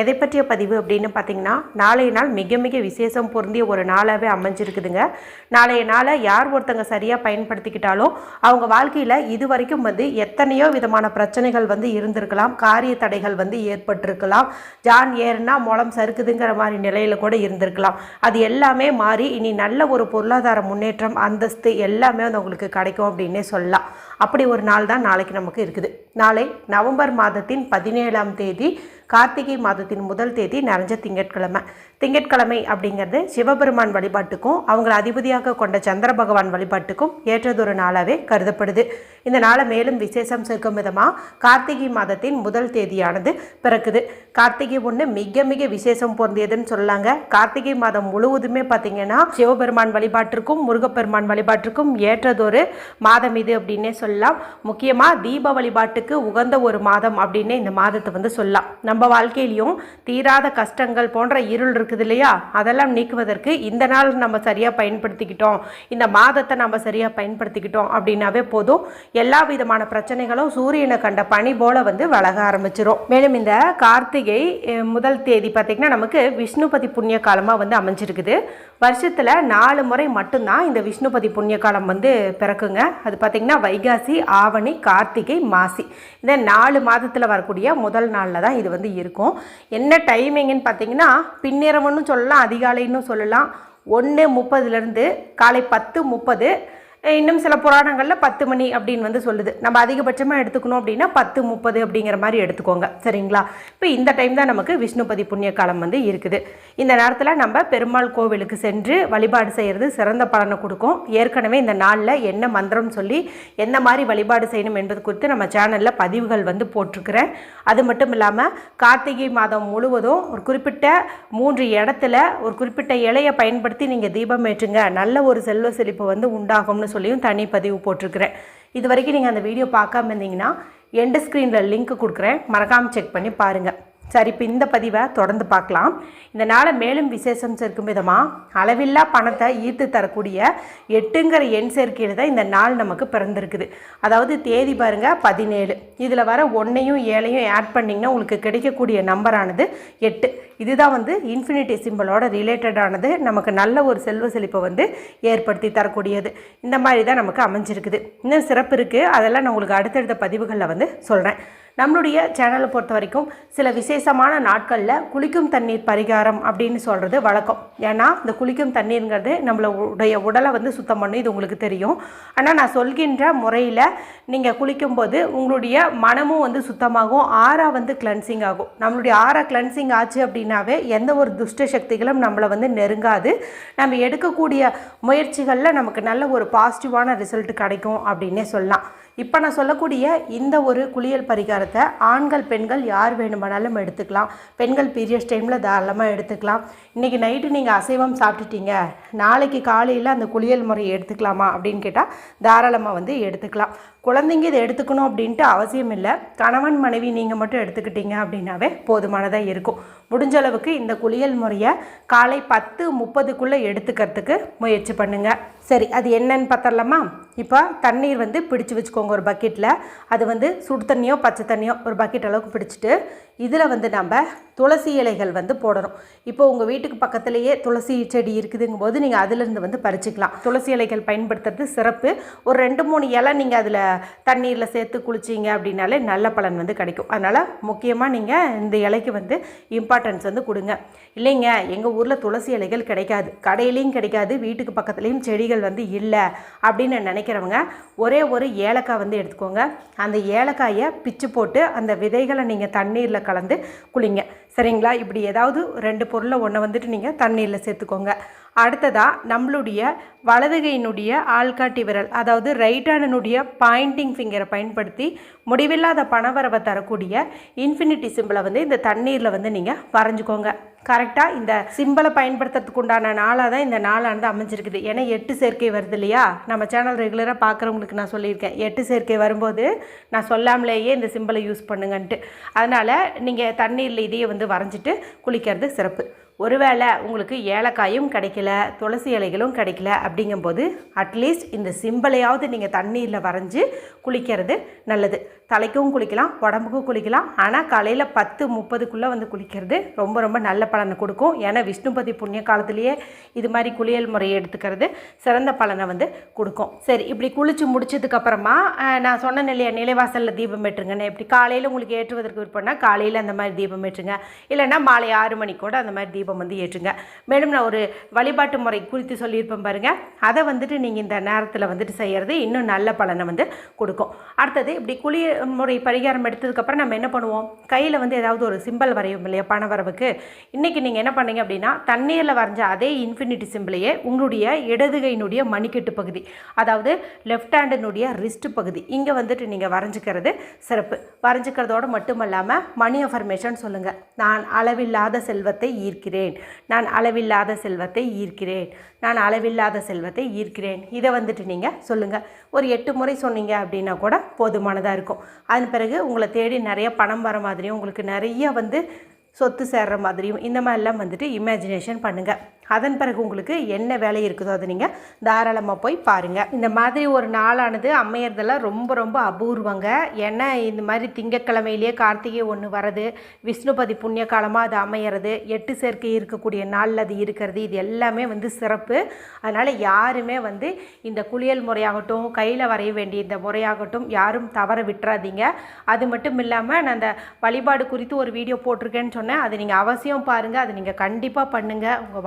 எதை பற்றிய பதிவு அப்படின்னு பார்த்தீங்கன்னா நாளைய நாள் மிக மிக விசேஷம் பொருந்திய ஒரு நாளாகவே அமைஞ்சிருக்குதுங்க. நாளைய நாளை யார் ஒருத்தங்க சரியாக பயன்படுத்திக்கிட்டாலும் அவங்க வாழ்க்கையில் இது வரைக்கும் வந்து எத்தனையோ விதமான பிரச்சனைகள் வந்து இருந்திருக்கலாம் காரிய தடைகள் வந்து ஏற்பட்டிருக்கலாம் ஜான் ஏறுனா முளம் சறுக்குதுங்கிற மாதிரி நிலையில் கூட இருந்திருக்கலாம். அது எல்லாமே மாறி இனி நல்ல ஒரு பொருளாதார முன்னேற்றம் அந்தஸ்து எல்லாமே வந்து உங்களுக்கு கிடைக்கும் அப்படின்னே சொல்லலாம். அப்படி ஒரு நாள் தான் நாளைக்கு நமக்கு இருக்குது. நாளை நவம்பர் மாதத்தின் பதினேழாம் தேதி கார்த்திகை மாதத்தின் முதல் தேதி நிறைஞ்ச திங்கட்கிழமை. திங்கட்கிழமை அப்படிங்கிறது சிவபெருமான் வழிபாட்டுக்கும் அவங்கள அதிபதியாக கொண்ட சந்திர பகவான் வழிபாட்டுக்கும் ஏற்றதொரு நாளாகவே கருதப்படுது. இந்த நாளை மேலும் விசேஷம் சேர்க்கும் விதமாக கார்த்திகை மாதத்தின் முதல் தேதியானது பிறக்குது. கார்த்திகை ஒன்று மிக மிக விசேஷம் பொருந்தியதுன்னு சொல்லாங்க. கார்த்திகை மாதம் முழுவதுமே பார்த்தீங்கன்னா சிவபெருமான் வழிபாட்டிற்கும் முருகப்பெருமான் வழிபாட்டிற்கும் ஏற்றதொரு மாதம் இது அப்படின்னே சொல்லலாம். முக்கியமாக தீப வழிபாட்டுக்கு உகந்த ஒரு மாதம் அப்படின்னே இந்த மாதத்தை வந்து சொல்லலாம். நம்ம வாழ்க்கையிலையும் தீராத கஷ்டங்கள் போன்ற இருள் இருக்குது இல்லையா? அதெல்லாம் நீக்குவதற்கு இந்த நாள் நம்ம சரியாக பயன்படுத்திக்கிட்டோம். இந்த மாதத்தை நம்ம சரியாக பயன்படுத்திக்கிட்டோம் அப்படின்னாவே போதும். எல்லா விதமான பிரச்சனைகளும் சூரியனை கண்ட பனி போல வந்து வளக ஆரம்பிச்சிரும். மேலும் இந்த கார்த்திகை முதல் தேதி பார்த்திங்கன்னா நமக்கு விஷ்ணுபதி புண்ணிய காலமாக வந்து அமைஞ்சிருக்குது. வருஷத்தில் நாலு முறை மட்டும்தான் இந்த விஷ்ணுபதி புண்ணிய காலம் வந்து பிறக்குங்க. அது பார்த்திங்கன்னா வைகாசி ஆவணி கார்த்திகை மாசி. இந்த நாலு மாதத்தில் வரக்கூடிய முதல் நாளில் தான் இது வந்து இருக்கும். என்ன டைமிங்னு பார்த்தீங்கன்னா பின்னிரவுன்னு சொல்லலாம் அதிகாலைன்னு சொல்லலாம். ஒன்று முப்பதுலேருந்து காலை பத்து முப்பது இன்னும் சில புராணங்களில் பத்து மணி அப்படின்னு வந்து சொல்லுது. நம்ம அதிகபட்சமாக எடுத்துக்கணும் அப்படின்னா பத்து முப்பது அப்படிங்கிற மாதிரி எடுத்துக்கோங்க. சரிங்களா? இப்போ இந்த டைம் தான் நமக்கு விஷ்ணுபதி புண்ணிய காலம் வந்து இருக்குது. இந்த நேரத்தில் நம்ம பெருமாள் கோவிலுக்கு சென்று வழிபாடு செய்கிறது சிறந்த பலனை கொடுக்கும். ஏற்கனவே இந்த நாளில் என்ன மந்திரம் சொல்லி எந்த மாதிரி வழிபாடு செய்யணும் என்பது குறித்து நம்ம சேனலில் பதிவுகள் வந்து போட்டிருக்கிறேன். அது மட்டும் இல்லாமல் கார்த்திகை மாதம் முழுவதும் ஒரு குறிப்பிட்ட மூன்று இடத்துல ஒரு குறிப்பிட்ட இலையை பயன்படுத்தி நீங்கள் தீபம் ஏற்றுங்க. நல்ல ஒரு செல்வ செழிப்பு வந்து உண்டாகும்னு சொல்லியும் தனி பதிவு போட்டிருக்கிறேன். இது வரைக்கும் நீங்கள் அந்த வீடியோ பார்க்காம இருந்தீங்கன்னா எண்டு ஸ்க்ரீனில் லிங்க் கொடுக்குறேன். மறக்காமல் செக் பண்ணி பாருங்கள் சரி இப்போ இந்த பதிவை தொடர்ந்து பார்க்கலாம். இந்த நாளை மேலும் விசேஷம் சேர்க்கும் விதமாக அளவில்லா பணத்தை ஈர்த்து தரக்கூடிய எட்டுங்கிற எண் சேர்க்கையில் தான் இந்த நாள் நமக்கு பிறந்திருக்குது. அதாவது தேதி பாருங்கள் பதினேழு. இதில் வர ஒன்றையும் ஏழையும் ஆட் பண்ணிங்கன்னா உங்களுக்கு கிடைக்கக்கூடிய நம்பரானது எட்டு. இதுதான் வந்து இன்ஃபினிட்டி சிம்பிளோட ரிலேட்டடானது நமக்கு நல்ல ஒரு செல்வ செழிப்பை வந்து ஏற்படுத்தி தரக்கூடியது. இந்த மாதிரி தான் நமக்கு அமைஞ்சிருக்குது. இன்னும் சிறப்பு இருக்குது அதெல்லாம் நான் உங்களுக்கு அடுத்தடுத்த பதிவுகளில் வந்து சொல்கிறேன் நம்மளுடைய சேனலை பொறுத்த வரைக்கும் சில விசேஷமான நாட்களில் குளிக்கும் தண்ணீர் பரிகாரம் அப்படின்னு சொல்கிறது வழக்கம். ஏன்னா இந்த குளிக்கும் தண்ணீருங்கிறது நம்மளுடைய உடலை வந்து சுத்தம் பண்ணும் இது உங்களுக்கு தெரியும். ஆனால் நான் சொல்கின்ற முறையில் நீங்கள் குளிக்கும்போது உங்களுடைய மனமும் வந்து சுத்தமாகும் ஆறா வந்து கிளன்சிங் ஆகும். நம்மளுடைய ஆறா கிளன்சிங் ஆச்சு அப்படின்னாவே எந்த ஒரு துஷ்ட சக்திகளும் நம்மளை வந்து நெருங்காது. நம்ம எடுக்கக்கூடிய முயற்சிகளில் நமக்கு நல்ல ஒரு பாசிட்டிவான ரிசல்ட் கிடைக்கும் அப்படின்னே சொல்லலாம். இப்போ நான் சொல்லக்கூடிய இந்த ஒரு குளியல் பரிகாரத்தை ஆண்கள் பெண்கள் யார் வேணுமானாலும் எடுத்துக்கலாம். பெண்கள் பீரியட்ஸ் டைமில் தாராளமாக எடுத்துக்கலாம். இன்றைக்கி நைட்டு நீங்கள் அசைவம் சாப்பிட்டுட்டீங்க. நாளைக்கு காலையில் அந்த குளியல் முறையை எடுத்துக்கலாமா அப்படின்னு கேட்டால் தாராளமாக வந்து எடுத்துக்கலாம். குழந்தைங்க இதை எடுத்துக்கணும் அப்படின்ட்டு அவசியம் இல்லை. கணவன் மனைவி நீங்கள் மட்டும் எடுத்துக்கிட்டீங்க அப்படின்னாவே போதுமானதாக இருக்கும். முடிஞ்ச அளவுக்கு இந்த குளியல் முறையை காலை பத்து முப்பதுக்குள்ளே எடுத்துக்கிறதுக்கு முயற்சி பண்ணுங்கள் சரி அது என்னன்னு பார்த்தரலாமா இப்போ தண்ணீர் வந்து பிடிச்சு வச்சுக்கோங்க ஒரு பக்கெட்டில் அது வந்து சுடு தண்ணியோ பச்சை தண்ணியோ ஒரு பக்கெட் அளவுக்கு பிடிச்சிட்டு இதில் வந்து நம்ம துளசி இலைகள் வந்து போடணும். இப்போ உங்கள் வீட்டுக்கு பக்கத்துலேயே துளசி செடி இருக்குதுங்கும் போது நீங்கள் அதிலிருந்து வந்து பறிச்சுக்கலாம். துளசி இலைகள் பயன்படுத்துறது சிறப்பு. ஒரு ரெண்டு மூணு இலை நீங்கள் அதில் தண்ணீரில் சேர்த்து குளிச்சிங்க அப்படின்னாலே நல்ல பலன் வந்து கிடைக்கும். அதனால் முக்கியமாக நீங்கள் இந்த இலைக்கு வந்து இம்பார்ட்டன்ஸ் வந்து கொடுங்க. இல்லைங்க எங்கள் ஊரில் துளசி இலைகள் கிடைக்காது. கடையிலையும் கிடைக்காது வீட்டுக்கு பக்கத்துலேயும் செடிகள் வந்து இல்லை அப்படின்னு நினைக்கிறவங்க ஒரே ஒரு ஏலக்காய் வந்து எடுத்துக்கோங்க. அந்த ஏலக்காயை பிச்சு போட்டு அந்த விதைகளை நீங்கள் தண்ணீரில் கலந்து குளிங்க. சரிங்களா? இப்படி ஏதாவது ரெண்டு பொருளை ஒன்று வந்துட்டு நீங்கள் தண்ணீரில் சேர்த்துக்கோங்க. அடுத்ததாக நம்மளுடைய வலதுகையினுடைய ஆள்காட்டி விரல் அதாவது ரைட்டானனுடைய பாயிண்டிங் ஃபிங்கரை பயன்படுத்தி முடிவில்லாத பணவரவை தரக்கூடிய இன்ஃபினிட்டி சிம்பிளை வந்து இந்த தண்ணீரில் வந்து நீங்கள் வரைஞ்சிக்கோங்க. கரெக்டாக இந்த சிம்பிளை பயன்படுத்துறதுக்கு உண்டான நாளாக தான் இந்த நாளானது அமைஞ்சிருக்குது. ஏன்னா எட்டு சேர்க்கை வருது இல்லையா? நம்ம சேனல் ரெகுலராக பார்க்குறவங்களுக்கு நான் சொல்லியிருக்கேன். எட்டு சேர்க்கை வரும்போது நான் சொல்லாமலேயே இந்த சிம்பிளை யூஸ் பண்ணுங்கன்ட்டு. அதனால் நீங்கள் தண்ணீரில் இதையே வந்து வரைஞ்சிட்டு குளிக்கிறது சிறப்பு. ஒருவேளை உங்களுக்கு ஏலக்காயும் கிடைக்கல துளசி இலைகளும் கிடைக்கல அப்படிங்கும்போது அட்லீஸ்ட் இந்த சிம்பிளையாவது நீங்கள் தண்ணீரில் வரைஞ்சி குளிக்கிறது நல்லது. தலைக்கும் குளிக்கலாம் உடம்புக்கும் குளிக்கலாம். ஆனால் காலையில் பத்து முப்பதுக்குள்ளே வந்து குளிக்கிறது ரொம்ப ரொம்ப நல்ல பலனை கொடுக்கும். ஏன்னா விஷ்ணுபதி புண்ணிய காலத்திலேயே இது மாதிரி குளியல் முறையை எடுத்துக்கிறது சிறந்த பலனை வந்து கொடுக்கும். சரி இப்படி குளித்து முடிச்சதுக்கப்புறமா நான் சொன்ன இல்லையா நிலைவாசலில் தீபம் ஏற்றுங்கன்னு இப்படி காலையில் உங்களுக்கு ஏற்றுவதற்கு விருப்பம்னா காலையில் அந்த மாதிரி தீபம் ஏற்றுங்க. இல்லைன்னா மாலை ஆறு மணிக்கு கூட அந்த மாதிரி தீபம் வந்து ஏற்றுங்க. மேலும் நான் ஒரு வழிபாட்டு முறை குறித்து சொல்லியிருப்பேன் பாருங்கள் அதை வந்துட்டு நீங்கள் இந்த நேரத்தில் வந்துட்டு செய்கிறது இன்னும் நல்ல பலனை வந்து கொடுக்கும். அடுத்தது இப்படி குளிய முறை பரிகாரம் எடுத்ததுக்கப்புறம் நம்ம என்ன பண்ணுவோம்? கையில் வந்து ஏதாவது ஒரு சிம்பல் வரையும் இல்லையா? பணவரவுக்கு. இன்றைக்கி நீங்கள் என்ன பண்ணீங்க அப்படின்னா தண்ணீரில் வரைஞ்ச அதே இன்ஃபினிட்டி சிம்பிளையே உங்களுடைய இடதுகையினுடைய மணிக்கட்டு பகுதி அதாவது லெஃப்ட் ஹேண்டினுடைய ரிஸ்ட் பகுதி. இங்கே வந்துட்டு நீங்கள் வரைஞ்சிக்கிறது சிறப்பு. வரைஞ்சிக்கிறதோடு மட்டுமல்லாமல் மணி அஃபர்மேஷன் சொல்லுங்கள் நான் அளவில்லாத செல்வத்தை ஈர்க்கிறேன். நான் அளவில்லாத செல்வத்தை ஈர்க்கிறேன். நான் அளவில்லாத செல்வத்தை ஈர்க்கிறேன். இதை வந்துட்டு நீங்கள் சொல்லுங்கள் ஒரு எட்டு முறை சொன்னீங்க அப்படின்னா கூட போதுமானதாக இருக்கும். அதன் பிறகு உங்களை தேடி நிறைய பணம் வர மாதிரியும் உங்களுக்கு நிறைய வந்து சொத்து சேர்ற மாதிரியும் இந்த மாதிரிலாம் வந்துட்டு இமேஜினேஷன் பண்ணுங்கள் அதன் பிறகு உங்களுக்கு என்ன வேலை இருக்குதோ அதை நீங்கள் தாராளமாக போய் பாருங்கள் இந்த மாதிரி ஒரு நாளானது அமையறதெல்லாம் ரொம்ப ரொம்ப அபூர்வங்க. ஏன்னா இந்த மாதிரி திங்கக்கிழமையிலேயே கார்த்திகை ஒன்று வரது விஷ்ணுபதி புண்ணிய காலமாக அது அமையிறது எட்டு சேர்க்கை இருக்கக்கூடிய நாளில் அது இருக்கிறது இது எல்லாமே வந்து சிறப்பு. அதனால் யாருமே வந்து இந்த குளியல் முறையாகட்டும் கையில் வரைய வேண்டிய இந்த முறையாகட்டும் யாரும் தவற விட்டுறாதீங்க. அது மட்டும் இல்லாமல் நான் அந்த வழிபாடு குறித்து ஒரு வீடியோ போட்டிருக்கேன்னு சொன்னேன். அதை நீங்கள் அவசியம் பாருங்கள் அதை நீங்கள் கண்டிப்பாக பண்ணுங்கள் உங்கள்